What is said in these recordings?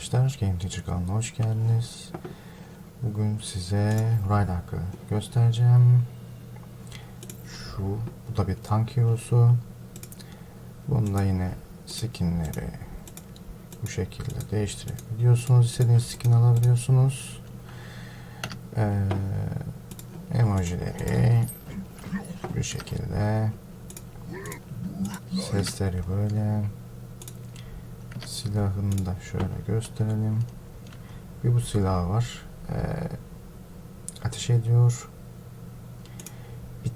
arkadaşlar, Game Teacher kanalına hoş geldiniz. Bugün size Rydak'ı göstereceğim. Şu, bu da bir tank hero'su. Bunda yine skinleri bu şekilde değiştirebiliyorsunuz. İstediğiniz skin alabiliyorsunuz. Ee, emojileri bu şekilde. Sesleri böyle. Silahını da şöyle gösterelim. Bir bu silah var. Ee, ateş ediyor. Bir,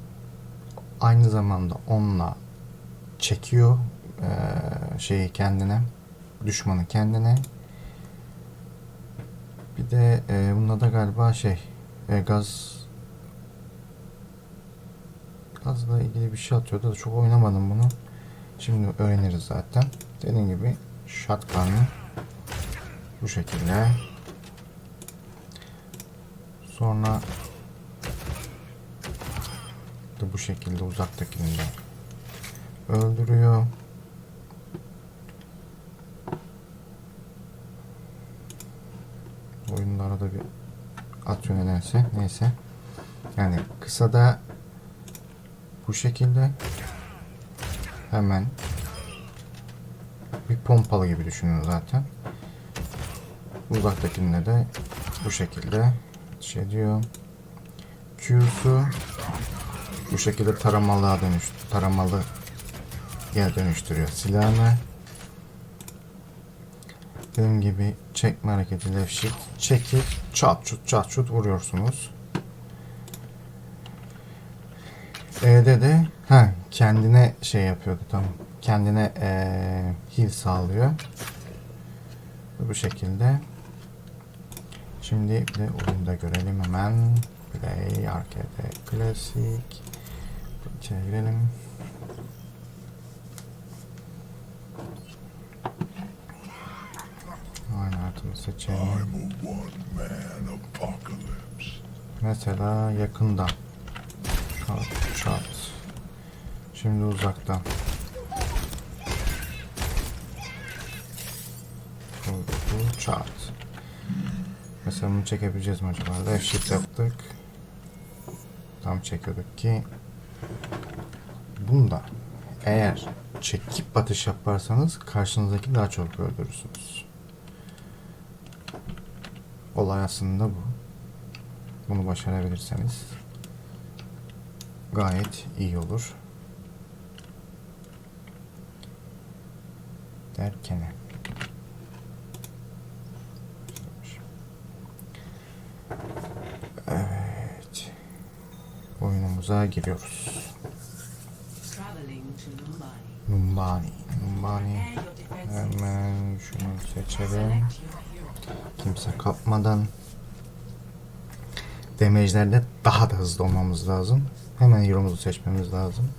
aynı zamanda onunla çekiyor ee, şeyi kendine. Düşmanı kendine. Bir de e, bunda da galiba şey e, gaz gazla ilgili bir şey atıyordu çok oynamadım bunu. Şimdi öğreniriz zaten. Dediğim gibi shotgun'ı bu şekilde. Sonra da bu şekilde uzaktakini de öldürüyor. Oyunlara da bir atıyor nedense. Neyse. Yani kısada bu şekilde hemen bir pompalı gibi düşünün zaten. Uzaktakinde de bu şekilde şey diyor. Q'su bu şekilde taramalığa dönüş taramalı yer dönüştürüyor silahını. Dediğim gibi çekme hareketi left shift çekip çat çut çat çut vuruyorsunuz. E'de de ha kendine şey yapıyordu tamam. Kendine eee heal sağlıyor. Bu şekilde. Şimdi bir de oyunda görelim hemen. Play, arcade, klasik. Çevirelim. Oynatımı seçelim. Mesela yakından. Çat çat. Şimdi uzaktan. Vurdu, çat. Mesela bunu çekebileceğiz mi acaba? Left shift yaptık. Tam çekiyorduk ki. Bunda eğer çekip atış yaparsanız karşınızdaki daha çok öldürürsünüz. Olay aslında bu. Bunu başarabilirseniz gayet iyi olur. Derken Evet. Oyunumuza giriyoruz. Numbani. Numbani. Hemen şunu seçelim. Kimse kapmadan. Damage'lerde daha da hızlı olmamız lazım. Hemen hero'muzu seçmemiz lazım.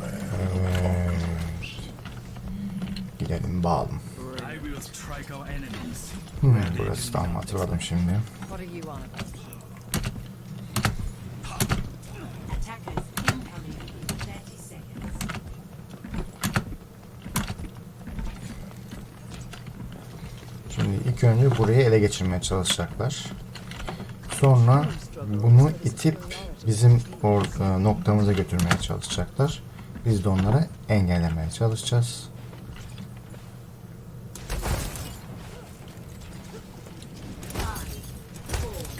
Evet. Gidelim bağalım. I will strike our enemies. Hmm, burası tam hatırladım şimdi. What are you on about? Attackers incoming in 30 seconds. Şimdi ilk önce burayı ele geçirmeye çalışacaklar. Sonra bunu itip bizim e, noktamıza götürmeye çalışacaklar. Biz de onları engellemeye çalışacağız.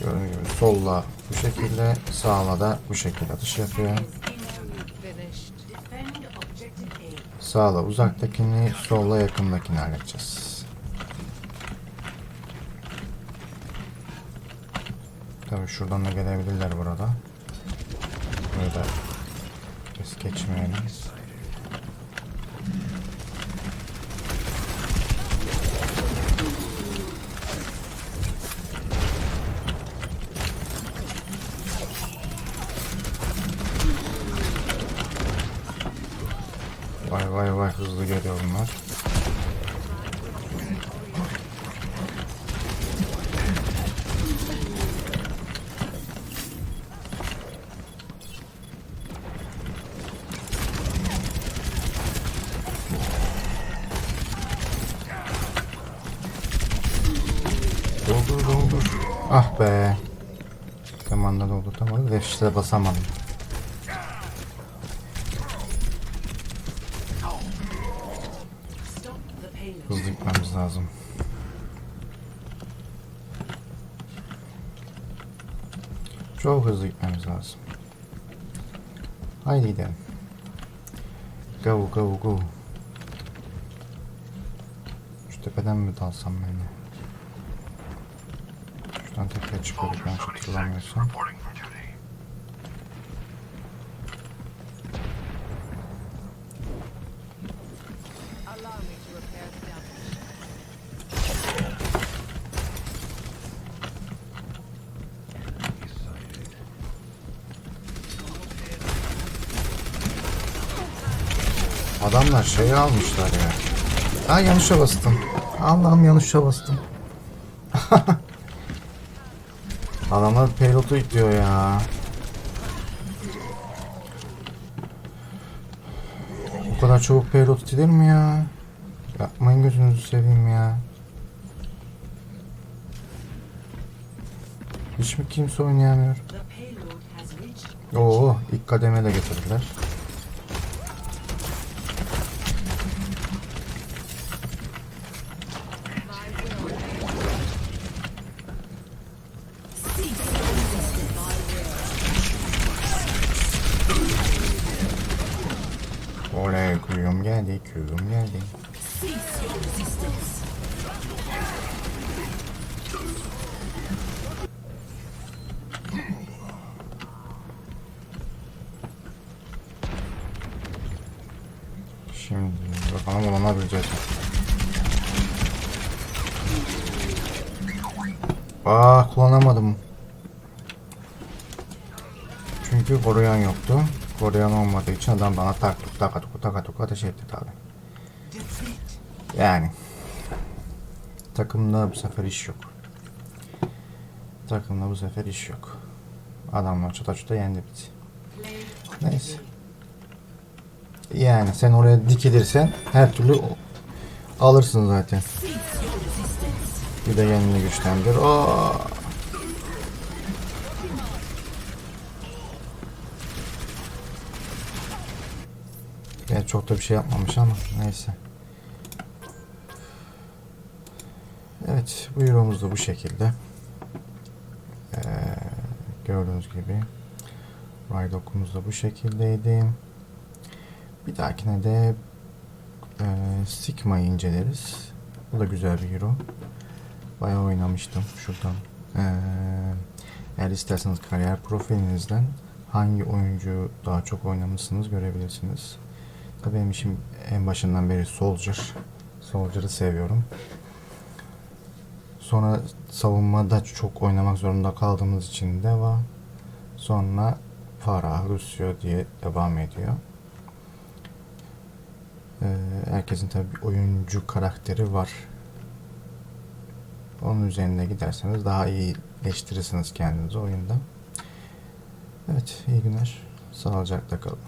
Gördüğünüz gibi solla bu şekilde, sağla da bu şekilde atış yapıyor. Sağla uzaktakini, solla yakındakini halledeceğiz. Tabii şuradan da gelebilirler burada. Burada biz geçmeyelim. geliyor bunlar. Doldur doldur. Ah be. Zamanda doldurtamadım. Refşte basamadım. Lazım. Çok hızlı gitmemiz lazım. Haydi gidelim. Go go go. Şu tepeden mi dalsam ben de? Şuradan tepeye çıkıyoruz ben çok hatırlamıyorsam. Adamlar şeyi almışlar ya. Aa yanlışa bastım. Allah'ım yanlışa bastım. Adamlar payload'u itiyor ya. Bu kadar çabuk payload itilir mi ya? Yapmayın gözünüzü seveyim ya. Hiç mi kimse oynayamıyor? Oo, ilk kademe de getirdiler. Geldi, geldi. Şimdi bakalım kullanabileceğiz mi? Aa kullanamadım. Çünkü koruyan yoktu. Koruyan olmadığı için adam bana tak tuk taka tuk taka tuk. Yani. Takımda bu sefer iş yok. Takımda bu sefer iş yok. Bizi. Neyse. Yani sen oraya dikilirsen her türlü alırsın zaten. Bir de kendini güçlendir. Yani çok da bir şey yapmamış ama neyse. Evet bu euromuz da bu şekilde. Ee, gördüğünüz gibi Raydokumuz da bu şekildeydi. Bir dahakine de e, Sigma'yı inceleriz. Bu da güzel bir hero. Bayağı oynamıştım şuradan. E, eğer isterseniz kariyer profilinizden hangi oyuncu daha çok oynamışsınız görebilirsiniz. Tabii benim işim en başından beri Soldier. Soldier'ı seviyorum. Sonra savunmada çok oynamak zorunda kaldığımız için de var. Sonra Farah, Lucio diye devam ediyor. Ee, herkesin tabi oyuncu karakteri var. Onun üzerine giderseniz daha iyi iyileştirirsiniz kendinizi oyunda. Evet, iyi günler. Sağlıcakla kalın.